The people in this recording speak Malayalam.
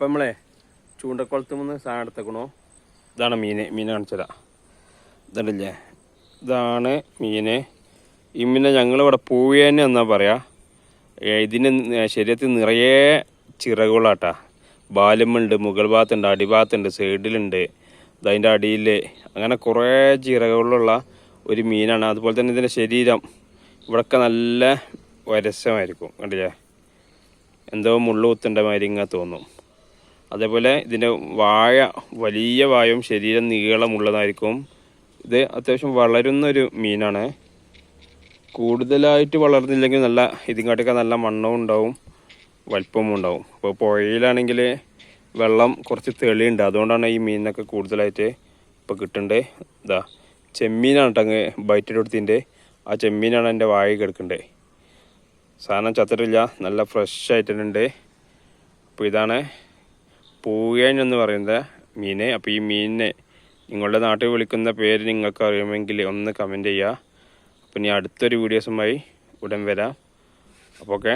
അപ്പം നമ്മളെ ചൂണ്ടക്കുളത്ത് നിന്ന് സാധനം എടുത്തേക്കണോ. ഇതാണ് മീന്. മീൻ കാണിച്ചതാ ഇതുണ്ടല്ലേ? ഇതാണ് മീന്. ഈ മീനെ ഞങ്ങളിവിടെ പൂവേനെ എന്നാ പറയാ. ഏ, ഇതിന് ശരീരത്തിൽ നിറയെ ചിറകുകളാട്ടാ. ബാലുമുണ്ട് മുകൾ ഭാഗത്തുണ്ട് അടിഭാഗത്തുണ്ട് സൈഡിലുണ്ട്. അതിന്റെ അടിയിൽ അങ്ങനെ കുറേ ചിറകുകളുള്ള ഒരു മീനാണ്. അതുപോലെ തന്നെ ഇതിന്റെ ശരീരം ഇവിടെയൊക്കെ നല്ല വരസമായിരിക്കും. കണ്ടില്ലേ? എന്തോ മുള്ളുകുത്തേണ്ട മാതിരി ഇങ്ങനെ തോന്നും. അതേപോലെ ഇതിന്റെ വായ വലിയ വായും ശരീരം നീളമുള്ളതായിരിക്കും ഇത് അത്യാവശ്യം വളരുന്ന ഒരു മീനാണ്. കൂടുതലായിട്ട് വളർന്നില്ലെങ്കിൽ നല്ല ഇതിങ്ങാട്ടൊക്കെ നല്ല മണ്ണവും ഉണ്ടാവും വലിപ്പവും ഉണ്ടാവും. അപ്പോൾ പുഴയിലാണെങ്കിൽ വെള്ളം കുറച്ച് തെളിയുണ്ട്. അതുകൊണ്ടാണ് ഈ മീനിനൊക്കെ കൂടുതലായിട്ട് ഇപ്പോൾ കിട്ടണ്ടേ. ഇതാ ചെമ്മീനാണ് കേട്ടോ അങ്ങ് ബൈറ്റ് എടുത്തിന്റെ. ആ ചെമ്മീനാണ് എന്റെ വായ കിടക്കണ്ടേ. സാധനം ചത്തിട്ടില്ല നല്ല ഫ്രഷ് ആയിട്ടുണ്ട്. അപ്പോൾ ഇതാണ് പൂവേൻ എന്ന് പറയുന്ന മീനെ അപ്പോൾ ഈ മീനിനെ നിങ്ങളുടെ നാട്ടിൽ വിളിക്കുന്ന പേര് നിങ്ങൾക്ക് അറിയുമെങ്കിൽ ഒന്ന് കമന്റ് ചെയ്യുക അപ്പോൾ ഇനി അടുത്തൊരു വീഡിയോസുമായി ഉടൻ വരാം. അപ്പോൾ ഓക്കെ